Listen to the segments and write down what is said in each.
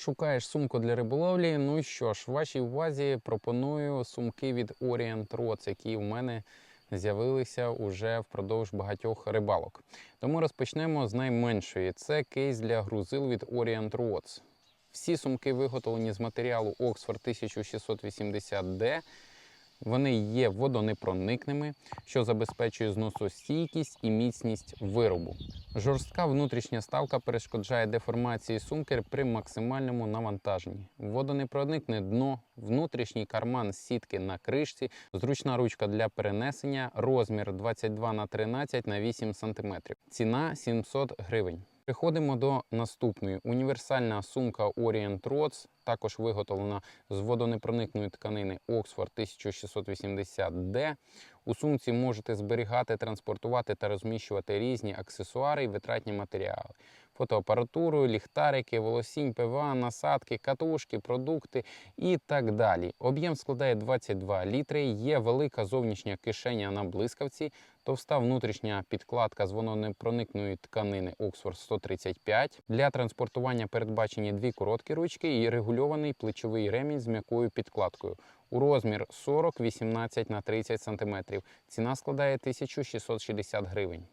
Шукаєш сумку для риболовлі. Ну що ж, вашій увазі пропоную сумки від Orient Rods, які у мене з'явилися уже впродовж багатьох рибалок. Тому розпочнемо з найменшої. Це кейс для грузил від Orient Rods. Всі сумки виготовлені з матеріалу Oxford 1680D. Вони є водонепроникними, що забезпечує зносостійкість і міцність виробу. Жорстка внутрішня ставка перешкоджає деформації сумки при максимальному навантаженні. Водонепроникне дно, внутрішній карман сітки на кришці, зручна ручка для перенесення, розмір 22 на 13 на 8 см. Ціна 700 гривень. Переходимо до наступної. Універсальна сумка Orient Rods, також виготовлена з водонепроникної тканини Oxford 1680D. У сумці можете зберігати, транспортувати та розміщувати різні аксесуари і витратні матеріали. Фотоапаратуру, ліхтарики, волосінь, ПВА, насадки, катушки, продукти і так далі. Об'єм складає 22 літри, є велика зовнішня кишеня на блискавці, товста внутрішня підкладка з водонепроникної тканини Oxford 135. Для транспортування передбачені дві короткі ручки і регульований плечовий ремінь з м'якою підкладкою. У розмір 40, 18 на 30 см. Ціна складає 1660 гривень.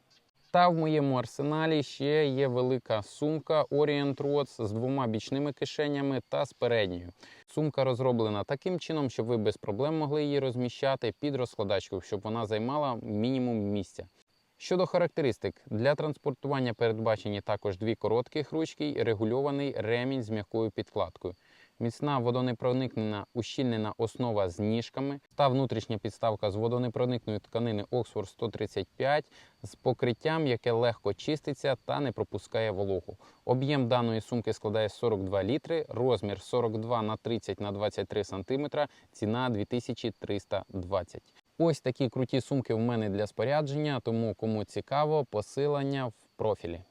Та в моєму арсеналі ще є велика сумка Orient Rods з двома бічними кишенями та з передньою. Сумка розроблена таким чином, щоб ви без проблем могли її розміщати під розкладачку, щоб вона займала мінімум місця. Щодо характеристик, для транспортування передбачені також дві коротких ручки і регульований ремінь з м'якою підкладкою. Міцна водонепроникнена ущільнена основа з ніжками та внутрішня підставка з водонепроникної тканини Oxford 135 з покриттям, яке легко чиститься та не пропускає вологу. Об'єм даної сумки складає 42 літри, розмір 42 на 30 на 23 см, ціна 2320. Ось такі круті сумки в мене для спорядження, тому кому цікаво, посилання в профілі.